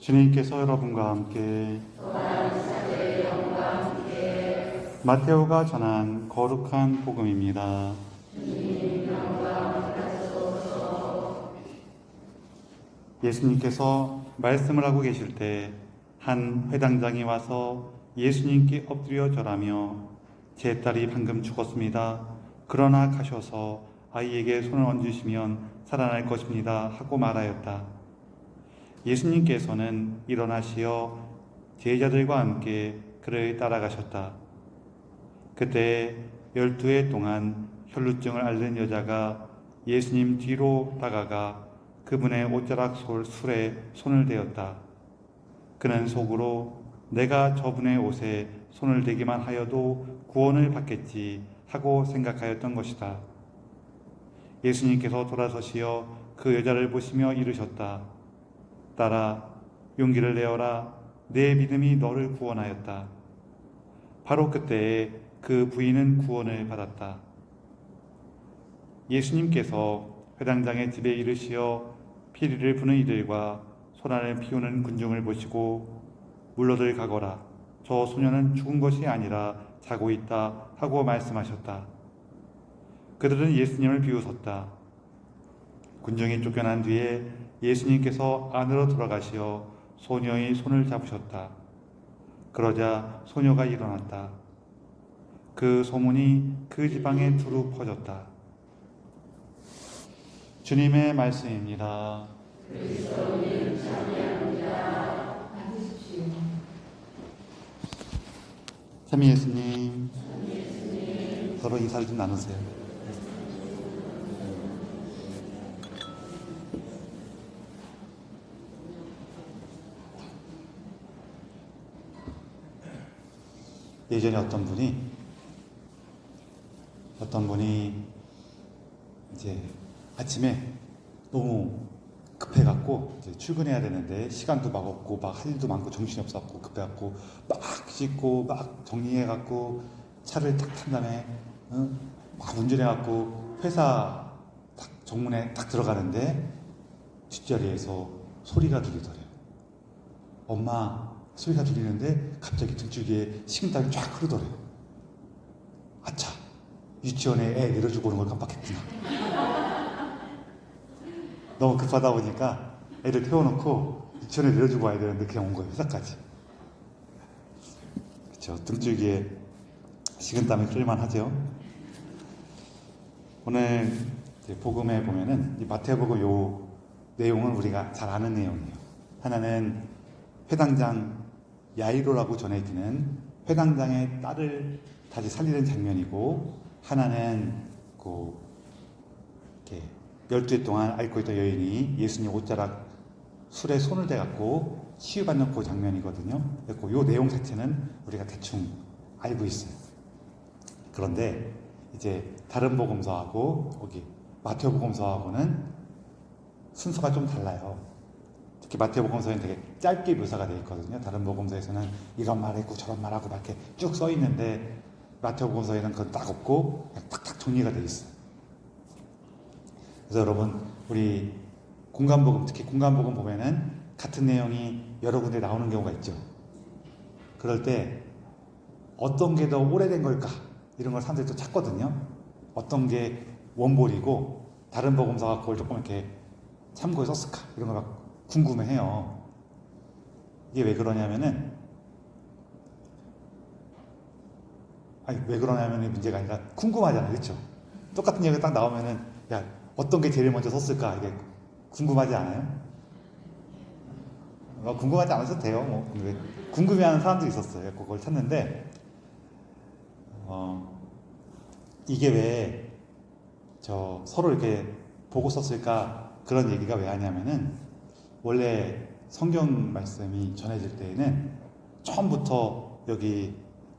주님께서 여러분과 함께 마테오가 전한 거룩한 복음입니다. 예수님께서 말씀을 하고 계실 때 한 회당장이 와서 예수님께 엎드려 절하며 제 딸이 방금 죽었습니다. 그러나 가셔서 아이에게 손을 얹으시면 살아날 것입니다. 하고 말하였다. 예수님께서는 일어나시어 제자들과 함께 그를 따라가셨다. 그때 열두 해 동안 혈루증을 앓는 여자가 예수님 뒤로 다가가 그분의 옷자락 솔 술에 손을 대었다. 그는 속으로 내가 저분의 옷에 손을 대기만 하여도 구원을 받겠지 하고 생각하였던 것이다. 예수님께서 돌아서시어 그 여자를 보시며 이르셨다. 딸아, 용기를 내어라. 내 믿음이 너를 구원하였다. 바로 그때에 그 부인은 구원을 받았다. 예수님께서 회당장의 집에 이르시어 피리를 부는 이들과 소란을 피우는 군중을 보시고 물러들 가거라. 저 소녀는 죽은 것이 아니라 자고 있다 하고 말씀하셨다. 그들은 예수님을 비웃었다. 군중이 쫓겨난 뒤에 예수님께서 안으로 들어가시어 소녀의 손을 잡으셨다. 그러자 소녀가 일어났다. 그 소문이 그 지방에 두루 퍼졌다. 주님의 말씀입니다. 참미 예수님, 서로 인사를 좀 나누세요. 예전에 어떤 분이 어떤 분이 이제 아침에 너무 급해갖고 이제 출근해야 되는데 시간도 막 없고 막 할 일도 많고 정신이 없어갖고 급해갖고 막 씻고 막 정리해갖고 차를 탁 탄 다음에 응? 막 운전해갖고 회사 딱 정문에 딱 들어가는데 뒷자리에서 소리가 들리더래요. 엄마 소리가 들리는데 갑자기 등줄기에 식은땀이 쫙 흐르더래요. 아차 유치원에 애 내려주고 오는 걸 깜빡했구나. 너무 급하다 보니까 애를 태워놓고 유치원에 내려주고 와야 되는데 그냥 온 거예요 회사까지 그렇죠 등줄기에 식은땀이 끓만 하죠 오늘 복음에 보면은 이 마태복음 요 내용은 우리가 잘 아는 내용이에요 하나는 회당장 야이로라고 전해지는 회당장의 딸을 다시 살리는 장면이고 하나는 그 이렇게 열두 해 동안 앓고 있던 여인이 예수님 옷자락 술에 손을 대갖고 치유받는 그 장면이거든요. 그요 내용 자체는 우리가 대충 알고 있어요. 그런데 이제 다른 복음서하고 여기 마태오 복음서하고는 순서가 좀 달라요. 특히 마태오 복음서에는 되게 짧게 묘사가 되어 있거든요. 다른 복음서에서는 이런 말했고 저런 말하고 막 이렇게 쭉 써 있는데 마태오 복음서에는 그건 딱 없고 탁탁 정리가 되어 있어요. 그래서 여러분 우리 공간복음 특히 공간복음 보면은 같은 내용이 여러 군데 나오는 경우가 있죠. 그럴 때 어떤 게 더 오래된 걸까 이런 걸 사람들이 또 찾거든요. 어떤 게 원본이고 다른 복음서가 그걸 조금 이렇게 참고해 썼을까 이런 걸 막 궁금해해요. 이게 왜 그러냐면은 아니 왜 그러냐면 문제가 아니라 궁금하잖아요, 그렇죠? 똑같은 얘기가 딱 나오면은 야 어떤 게 제일 먼저 썼을까 이게 궁금하지 않아요? 어, 궁금하지 않으셔도 돼요. 뭐 궁금해하는 사람들이 있었어요. 그걸 찾는데 어, 이게 왜 저 서로 이렇게 보고 썼을까 그런 얘기가 왜 하냐면은 원래 성경 말씀이 전해질 때에는 처음부터 여기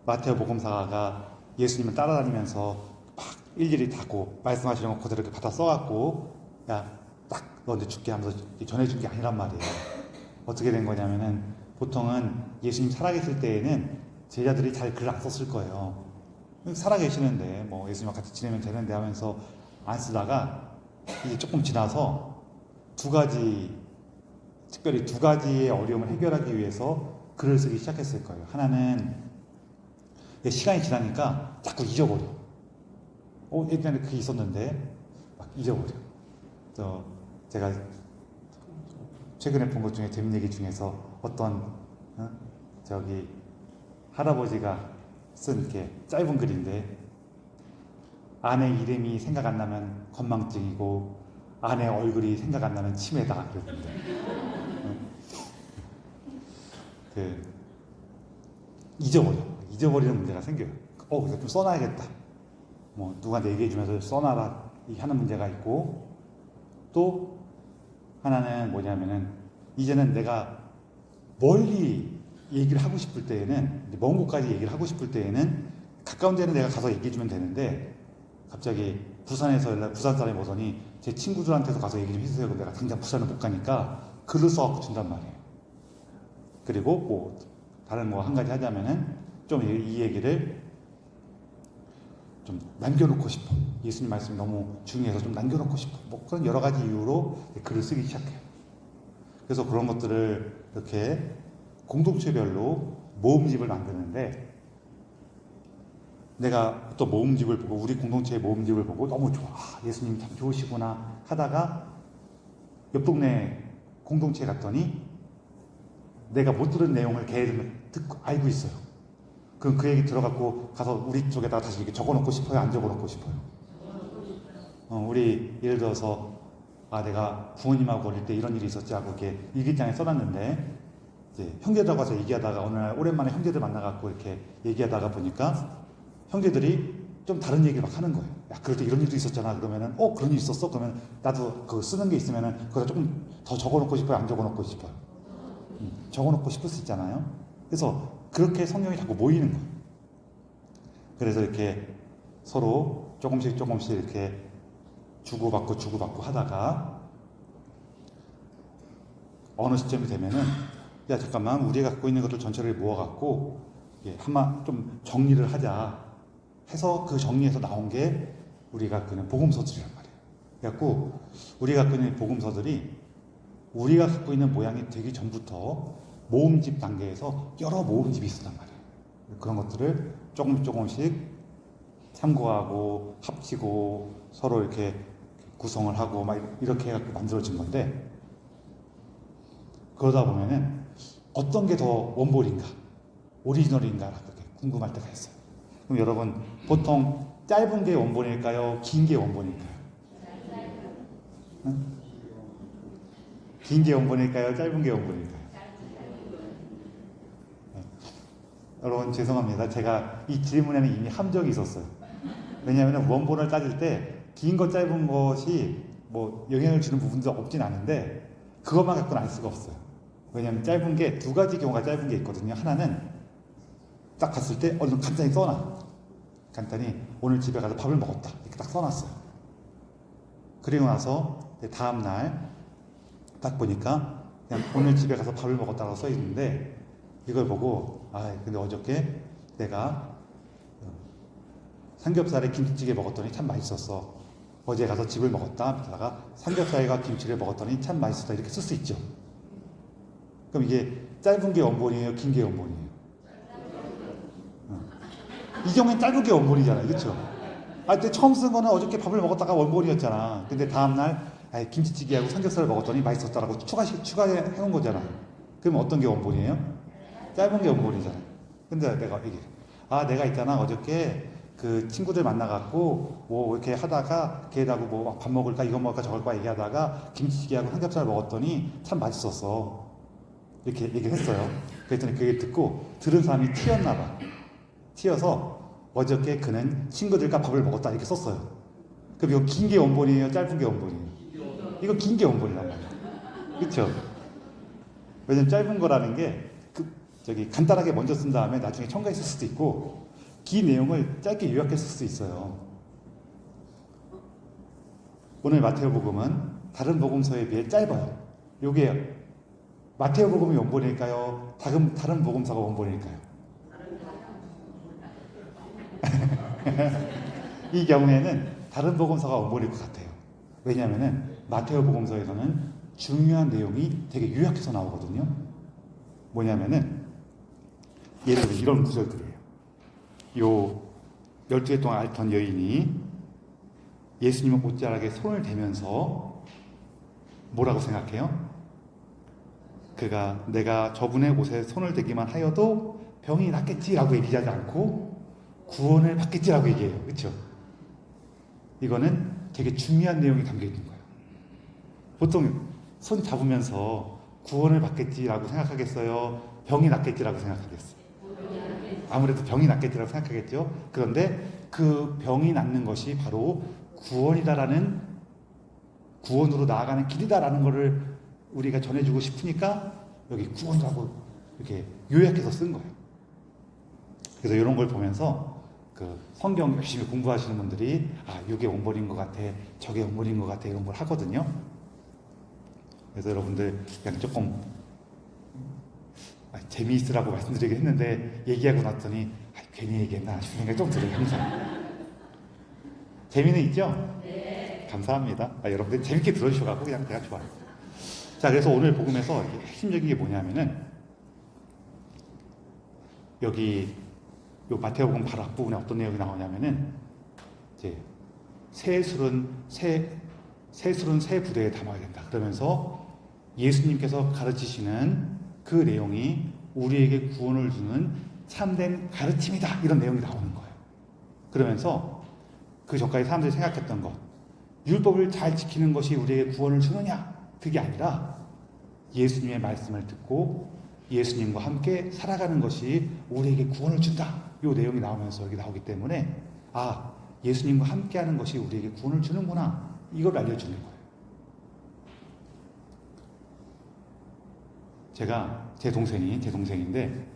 마테오 복음사가 예수님을 따라다니면서 막 일일이 다고 말씀하시는 거 그대로 이렇게 받아 써갖고 야딱 너한테 줄게 하면서 전해준 게 아니란 말이에요. 어떻게 된 거냐면은 보통은 예수님 살아계실 때에는 제자들이 잘글안 썼을 거예요. 살아계시는데 뭐 예수님과 같이 지내면 되는데 하면서 안 쓰다가 이제 조금 지나서 두 가지 특별히 두 가지의 어려움을 해결하기 위해서 글을 쓰기 시작했을 거예요. 하나는 시간이 지나니까 자꾸 잊어버려. 어, 예전에 그게 있었는데 막 잊어버려. 저 제가 최근에 본 것 중에 재밌는 얘기 중에서 어떤 어? 저기 할아버지가 쓴 이렇게 짧은 글인데 아내 이름이 생각 안 나면 건망증이고 아내 얼굴이 생각 안 나면 치매다 그랬는데 그 잊어버려 잊어버리는 문제가 생겨요. 어 이거 좀 써놔야겠다. 뭐 누구한테 얘기해주면서 써놔라 이 하는 문제가 있고 또 하나는 뭐냐면은 이제는 내가 멀리 얘기를 하고 싶을 때에는 먼 곳까지 얘기를 하고 싶을 때에는 가까운 데는 내가 가서 얘기해주면 되는데 갑자기 부산에서 연락 부산 사람이 오더니 제 친구들한테도 가서 얘기 좀 해주세요. 내가 당장 부산을 못 가니까 글을 써갖고 준단 말이에요. 그리고 뭐 다른 거 한 가지 하자면은 좀 이 얘기를 좀 남겨놓고 싶어. 예수님 말씀이 너무 중요해서 좀 남겨놓고 싶어. 뭐 그런 여러 가지 이유로 글을 쓰기 시작해요. 그래서 그런 것들을 이렇게 공동체별로 모음집을 만드는데 내가 또 모음집을 보고 우리 공동체의 모음집을 보고 너무 좋아. 아, 예수님 참 좋으시구나 하다가 옆 동네 공동체에 갔더니 내가 못 들은 내용을 걔들은 듣고 알고 있어요. 그럼 그 얘기 들어갖고 가서 우리 쪽에다가 다시 이렇게 적어놓고 싶어요? 안 적어놓고 싶어요? 어, 우리 예를 들어서 아 내가 부모님하고 어릴 때 이런 일이 있었지 하고 이렇게 일기장에 써놨는데 이제 형제들하고 가서 얘기하다가 어느 날 오랜만에 형제들 만나갖고 이렇게 얘기하다가 보니까 형제들이 좀 다른 얘기를 막 하는 거예요. 야 그럴 때 이런 일도 있었잖아. 그러면은 어 그런 일 있었어? 그러면 나도 그 쓰는 게 있으면은 그거 조금 더 적어놓고 싶어요? 안 적어놓고 싶어요? 음, 적어놓고 싶을 수 있잖아요. 그래서 그렇게 성경이 자꾸 모이는 거예요. 그래서 이렇게 서로 조금씩 조금씩 이렇게 주고받고 주고받고 하다가 어느 시점이 되면은 야 잠깐만 우리가 갖고 있는 것들 전체를 모아갖고 예, 한마 좀 정리를 하자 해서 그 정리해서 나온 게 우리가 그는 복음서들이란 말이에요. 그래갖고 우리가 갖고 있는 복음서들이 우리가 갖고 있는 모양이 되기 전부터 모음집 단계에서 여러 모음집이 있었단 말이에요. 그런 것들을 조금 조금씩 참고하고 합치고 서로 이렇게 구성을 하고 막 이렇게 해갖고 만들어진 건데 그러다 보면은 어떤 게 더 원본인가 오리지널인가 그렇게 궁금할 때가 있어요. 그럼 여러분 보통 짧은 게 원본일까요? 긴 게 원본일까요? 응? 긴 게 원본일까요? 짧은 게 원본일까요? 네. 여러분 죄송합니다. 제가 이 질문에는 이미 함정이 있었어요. 왜냐하면 원본을 따질 때 긴 것 짧은 것이 뭐 영향을 주는 부분도 없진 않은데 그것만 갖고는 알 수가 없어요. 왜냐하면 짧은 게 두 가지 경우가 짧은 게 있거든요. 하나는 딱 갔을 때 얼른 간단히 써놔. 간단히 오늘 집에 가서 밥을 먹었다. 이렇게 딱 써놨어요. 그리고 나서 다음 날 딱 보니까 그냥 오늘 집에 가서 밥을 먹었다고 써 있는데 이걸 보고 아 근데 어저께 내가 삼겹살에 김치찌개 먹었더니 참 맛있었어. 어제 가서 집을 먹었다. 밑에다가 삼겹살과 김치를 먹었더니 참 맛있었다. 이렇게 쓸 수 있죠. 그럼 이게 짧은 게 원본이에요? 긴 게 원본이에요? 어. 이 경우엔 짧은 게 원본이잖아요. 그렇죠? 아, 그때 처음 쓴 거는 어저께 밥을 먹었다가 원본이었잖아. 근데 다음날 아, 김치찌개하고 삼겹살을 먹었더니 맛있었다라고 추가, 추가해 놓은 거잖아요. 그러면 어떤 게 원본이에요? 짧은 게 원본이잖아요. 근데 내가 얘기해. 아, 내가 있잖아. 어저께 그 친구들 만나갖고 뭐 이렇게 하다가 걔하고 뭐 밥 먹을까 이거 먹을까 저걸 까 얘기하다가 김치찌개하고 삼겹살 먹었더니 참 맛있었어. 이렇게 얘기를 했어요. 그랬더니 그게 듣고 들은 사람이 튀었나 봐. 튀어서 어저께 그는 친구들과 밥을 먹었다 이렇게 썼어요. 그럼 이거 긴 게 원본이에요? 짧은 게 원본이에요? 이거 긴 게 원본이란 말이에요. 그렇죠? 왜냐면 짧은 거라는 게 그, 저기 간단하게 먼저 쓴 다음에 나중에 첨가했을 수도 있고 긴 내용을 짧게 요약했을 수도 있어요. 오늘 마태오복음은 다른 복음서에 비해 짧아요. 요게 마태오복음이 원본일까요? 다른 다른 복음서가 원본일까요? 이 경우에는 다른 복음서가 원본일 것 같아요. 왜냐하면은 마테오 복음서에서는 중요한 내용이 되게 요약해서 나오거든요. 뭐냐면은 예를 들어 이런 구절들이에요. 요 12해 동안 앓던 여인이 예수님의 옷자락에 손을 대면서 뭐라고 생각해요? 그가 내가 저분의 옷에 손을 대기만 하여도 병이 낫겠지라고 얘기하지 않고 구원을 받겠지라고 얘기해요. 그렇죠? 이거는 되게 중요한 내용이 담겨 있는 거예요. 보통 손 잡으면서 구원을 받겠지라고 생각하겠어요? 병이 낫겠지라고 생각하겠어요? 아무래도 병이 낫겠지라고 생각하겠죠. 그런데 그 병이 낫는 것이 바로 구원이다라는 구원으로 나아가는 길이다라는 것을 우리가 전해주고 싶으니까 여기 구원이라고 이렇게 요약해서 쓴 거예요. 그래서 이런 걸 보면서 그 성경 열심히 공부하시는 분들이 아 이게 원본인 것 같아, 저게 원본인 것 같아 이런 걸 하거든요. 그래서 여러분들 그냥 조금 아, 재미있으라고 말씀드리긴 했는데 얘기하고 났더니 아, 괜히 얘기했나 싶은 생각이 좀 들어요 항상. 재미는 있죠? 네. 감사합니다. 아, 여러분들 재밌게 들어주셔가지고 그냥 제가 좋아요. 자, 그래서 오늘 복음에서 핵심적인 게 뭐냐면은 여기 요 마태복음 바로 앞부분에 어떤 내용이 나오냐면은 이제 새 술은 새, 새 술은 새 부대에 담아야 된다. 그러면서 예수님께서 가르치시는 그 내용이 우리에게 구원을 주는 참된 가르침이다. 이런 내용이 나오는 거예요. 그러면서 그 전까지 사람들이 생각했던 것, 율법을 잘 지키는 것이 우리에게 구원을 주느냐? 그게 아니라 예수님의 말씀을 듣고 예수님과 함께 살아가는 것이 우리에게 구원을 준다. 이 내용이 나오면서 여기 나오기 때문에 아 예수님과 함께하는 것이 우리에게 구원을 주는구나. 이걸 알려주는 거예요. 제가 제 동생이 제 동생인데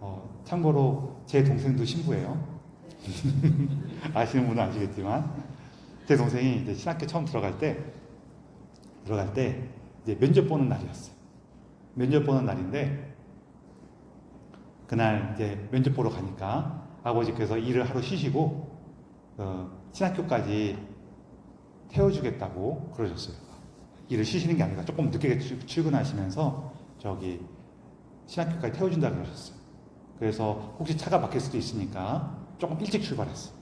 어, 참고로 제 동생도 신부예요. 아시는 분은 아시겠지만 제 동생이 이제 신학교 처음 들어갈 때 들어갈 때 이제 면접 보는 날이었어요. 면접 보는 날인데 그날 이제 면접 보러 가니까 아버지께서 일을 하루 쉬시고 어, 신학교까지 태워주겠다고 그러셨어요. 일을 쉬시는 게 아니라 조금 늦게 출- 출근하시면서 저기 신학교까지 태워준다 그러셨어요. 그래서 혹시 차가 막힐 수도 있으니까 조금 일찍 출발했어.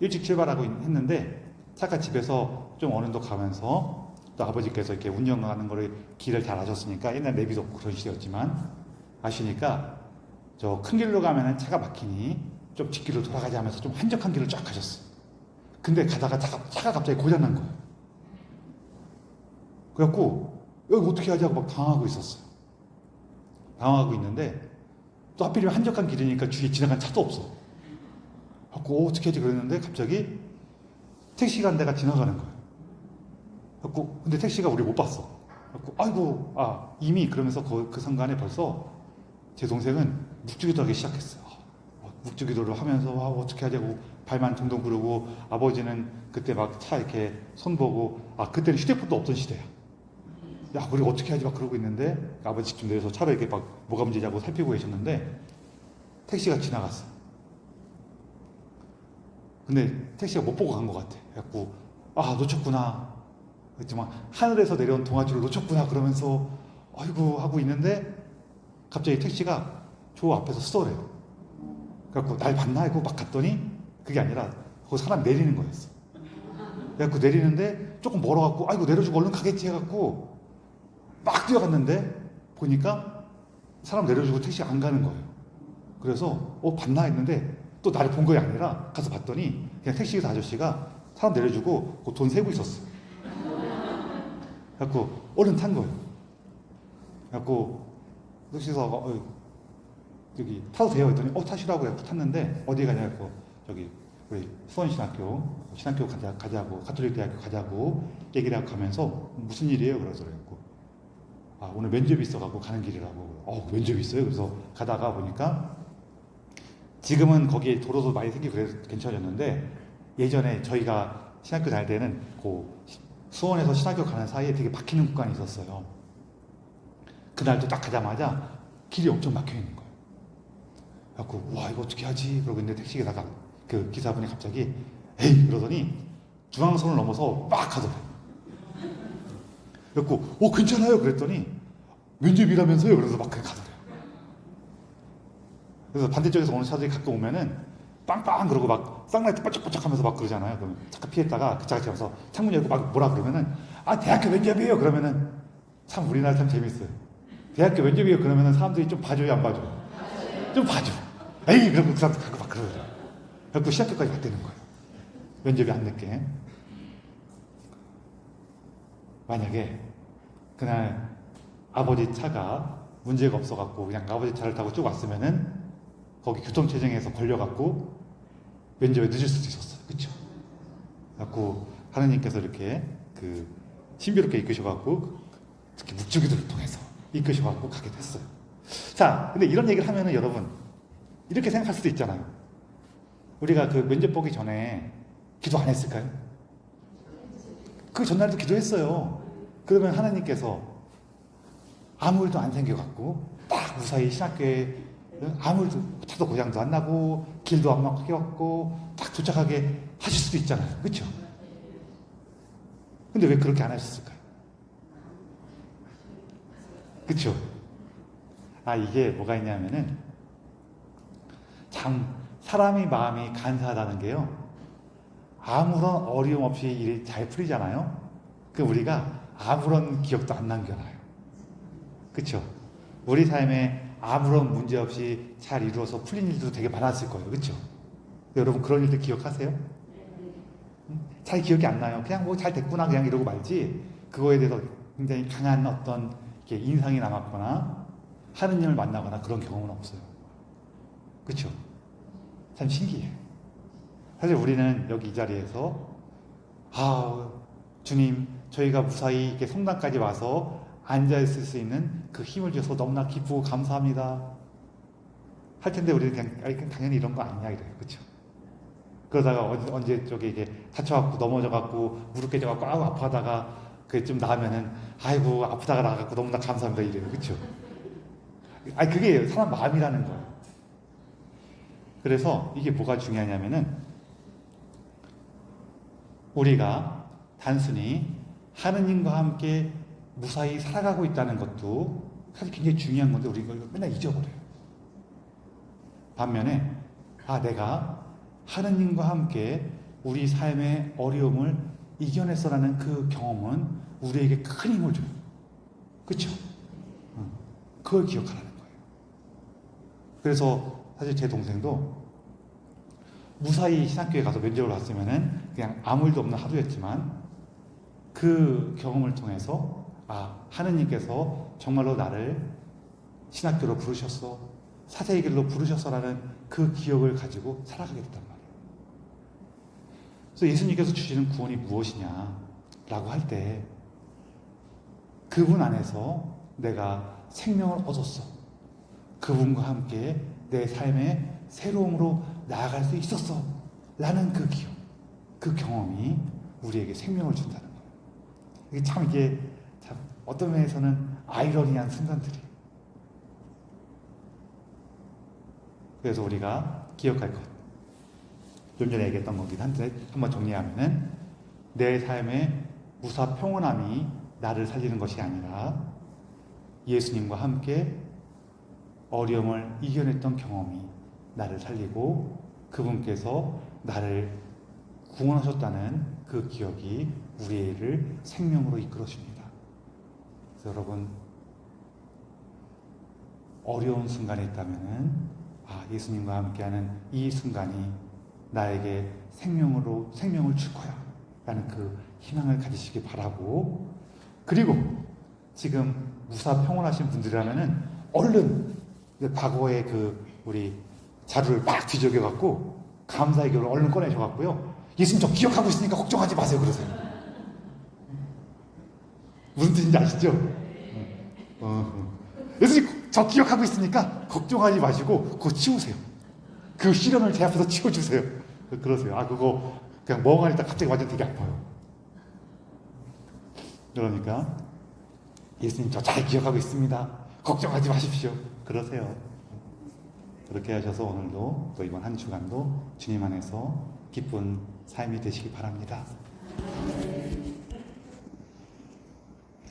일찍 출발하고 있- 했는데 차가 집에서 좀 어느 정도 가면서 또 아버지께서 이렇게 운영하는 거를 길을 잘 아셨으니까 옛날 내비도 그런 시대였지만 아시니까 저 큰 길로 가면은 차가 막히니 좀 뒷길로 돌아가자 하면서 좀 한적한 길을 쫙 가셨어요. 근데 가다가 차가, 차가 갑자기 고장난 거예요. 그래갖고 여기 어떻게 하지 하고 막 당하고 있었어요. 당하고 있는데 또 하필이면 한적한 길이니까 주위에 지나간 차도 없어. 갖고 어, 어떻게 하지 그랬는데 갑자기 택시가 한 대가 지나가는 거예요. 갖고 근데 택시가 우리 못 봤어. 갖고 아이고 아 이미 그러면서 그, 그 순간에 벌써 제 동생은 묵주기도 하기 시작했어요. 어, 묵주기도를 하면서 아, 어떻게 하자고 발만 동동 구르고 아버지는 그때 막 차 이렇게 손 보고 아 그때는 휴대폰도 없던 시대야. 야 우리 어떻게 하지 막 그러고 있는데 아버지 직접 내려서 차를 이렇게 막 뭐가 문제냐고 살피고 계셨는데 택시가 지나갔어. 근데 택시가 못 보고 간 것 같아. 그래갖고 아 놓쳤구나. 그랬지만 하늘에서 내려온 동아줄을 놓쳤구나 그러면서 아이고 하고 있는데 갑자기 택시가 저 앞에서 스토래요. 그래갖고 날 봤나 하고 막 갔더니 그게 아니라 그 사람 내리는 거였어. 그래갖고 내리는데 조금 멀어갖고 아이고 내려주고 얼른 가겠지 해갖고 막 뛰어갔는데 보니까 사람 내려주고 택시가 안 가는 거예요. 그래서 어 봤나 했는데 또 나를 본게 아니라 가서 봤더니 그냥 택시기사 아저씨가 사람 내려주고 그돈 세고 있었어. 그래갖고 얼른 탄 거예요. 그래갖고 택시기사가 어, 여기 타도 돼요 했더니 어 타시라고 해서 탔는데 어디 가냐고 저기 우리 수원신학교 신학교 가자 가자고 가톨릭 대학교 가자고 얘기를 하고 가면서 무슨 일이에요 그러더라고. 아 오늘 면접이 있어갖고 가는 길이라고. 어 면접이 있어요. 그래서 가다가 보니까 지금은 거기에 도로도 많이 생기고 그래서 괜찮아졌는데 예전에 저희가 신학교 다닐 때는 그 수원에서 신학교 가는 사이에 되게 막히는 구간이 있었어요. 그날도 딱 가자마자 길이 엄청 막혀 있는 거예요. 그래갖고 와 이거 어떻게 하지? 그러고 있는데 택시 기사가 그 기사분이 갑자기 에이 그러더니 중앙선을 넘어서 막 가더래. 그래갖고 어 괜찮아요? 그랬더니 면접이라면서요? 그래서 막 그냥 가더래요. 그래서 반대쪽에서 오는 차들이 가끔 오면은 빵빵 그러고 막 쌍라이트 반짝반짝 하면서 막 그러잖아요. 그러면 잠깐 피했다가 그 차가 지나서 창문 열고 막 뭐라 그러면은 아 대학교 면접이에요? 그러면은 참 우리나라 참 재밌어요. 대학교 면접이에요? 그러면은 사람들이 좀 봐줘요? 안 봐줘요? 좀 봐줘. 에이 그러고 그 사람들 가고 막 그러더라고요. 그래갖고 시합교까지 갔다는 거예요. 면접이 안 늦게. 만약에 그날 아버지 차가 문제가 없어갖고 그냥 아버지 차를 타고 쭉 왔으면은 거기 교통체증에서 걸려갖고 면접에 늦을 수도 있었어요. 그쵸? 갖고 하느님께서 이렇게 그 신비롭게 이끄셔갖고 특히 묵주기도를 통해서 이끄셔갖고 가게 됐어요. 자, 근데 이런 얘기를 하면은 여러분 이렇게 생각할 수도 있잖아요. 우리가 그 면접 보기 전에 기도 안 했을까요? 그 전날도 기도했어요. 그러면 하나님께서 아무 일도 안 생겨갖고 딱 무사히 신학교에 아무 일도 차도 고장도 안 나고 길도 안 왔고 딱 도착하게 하실 수도 있잖아요. 그렇죠? 근데 왜 그렇게 안 하셨을까요? 그렇죠? 아 이게 뭐가 있냐면은 참 사람이 마음이 간사하다는 게요. 아무런 어려움 없이 일이 잘 풀리잖아요. 그 우리가 아무런 기억도 안 남겨놔요. 그렇죠? 우리 삶에 아무런 문제 없이 잘 이루어서 풀린 일도 되게 많았을 거예요. 그렇죠? 여러분 그런 일들 기억하세요? 음? 잘 기억이 안 나요. 그냥 뭐 잘 됐구나 그냥 이러고 말지. 그거에 대해서 굉장히 강한 어떤 인상이 남았거나 하느님을 만나거나 그런 경험은 없어요. 그렇죠? 참 신기해. 사실 우리는 여기 이 자리에서 아 주님 저희가 무사히 이렇게 성당까지 와서 앉아 있을 수 있는 그 힘을 주셔서 너무나 기쁘고 감사합니다. 할 텐데 우리는 그냥 당연히 이런 거 아니냐 이래요, 그렇죠? 그러다가 언제, 언제 쪽에 이게 다쳐갖고 넘어져갖고 무릎 깨져갖고 아우 아파하다가 그게 좀 나으면은 아이고 아프다가 나갖고 너무나 감사합니다 이래요, 그렇죠? 아니 그게 사람 마음이라는 거예요. 그래서 이게 뭐가 중요하냐면은 우리가 단순히 하느님과 함께 무사히 살아가고 있다는 것도 사실 굉장히 중요한 건데 우리가 이걸 맨날 잊어버려요. 반면에 아 내가 하느님과 함께 우리 삶의 어려움을 이겨냈어라는 그 경험은 우리에게 큰 힘을 줘요. 그렇죠? 그걸 기억하라는 거예요. 그래서 사실 제 동생도 무사히 신학교에 가서 면접을 봤으면은 그냥 아무 일도 없는 하루였지만 그 경험을 통해서 아 하느님께서 정말로 나를 신학교로 부르셨어 사제의 길로 부르셨어라는 그 기억을 가지고 살아가게 됐단 말이에요. 그래서 예수님께서 주시는 구원이 무엇이냐라고 할 때 그분 안에서 내가 생명을 얻었어. 그분과 함께 내 삶의 새로움으로 나아갈 수 있었어. 라는 그 기억, 그 경험이 우리에게 생명을 준다는. 이게 참 이게 참 어떤 면에서는 아이러니한 순간들이에요. 그래서 우리가 기억할 것. 좀 전에 얘기했던 거긴 한데 한번 정리하면은 내 삶의 무사 평온함이 나를 살리는 것이 아니라 예수님과 함께 어려움을 이겨냈던 경험이 나를 살리고 그분께서 나를 구원하셨다는 그 기억이 우리를 생명으로 이끌어 줍니다. 그래서 여러분 어려운 순간에 있다면은 아 예수님과 함께하는 이 순간이 나에게 생명으로 생명을 줄 거야 라는 그 희망을 가지시기 바라고 그리고 지금 무사 평온하신 분들이라면은 얼른 과거의 그 우리 자료를 막 뒤적여 갖고 감사의 기도를 얼른 꺼내셔 갖고요. 예수님 저 기억하고 있으니까 걱정하지 마세요 그러세요. 무슨 뜻인지 아시죠? 어, 어. 예수님 저 기억하고 있으니까 걱정하지 마시고 그거 치우세요. 그 시련을 제 앞에서 치워주세요. 그러세요. 아 그거 그냥 멍하니 있다 갑자기 완전 되게 아파요. 그러니까 예수님 저 잘 기억하고 있습니다. 걱정하지 마십시오. 그러세요. 그렇게 하셔서 오늘도 또 이번 한 주간도 주님 안에서 기쁜 삶이 되시기 바랍니다.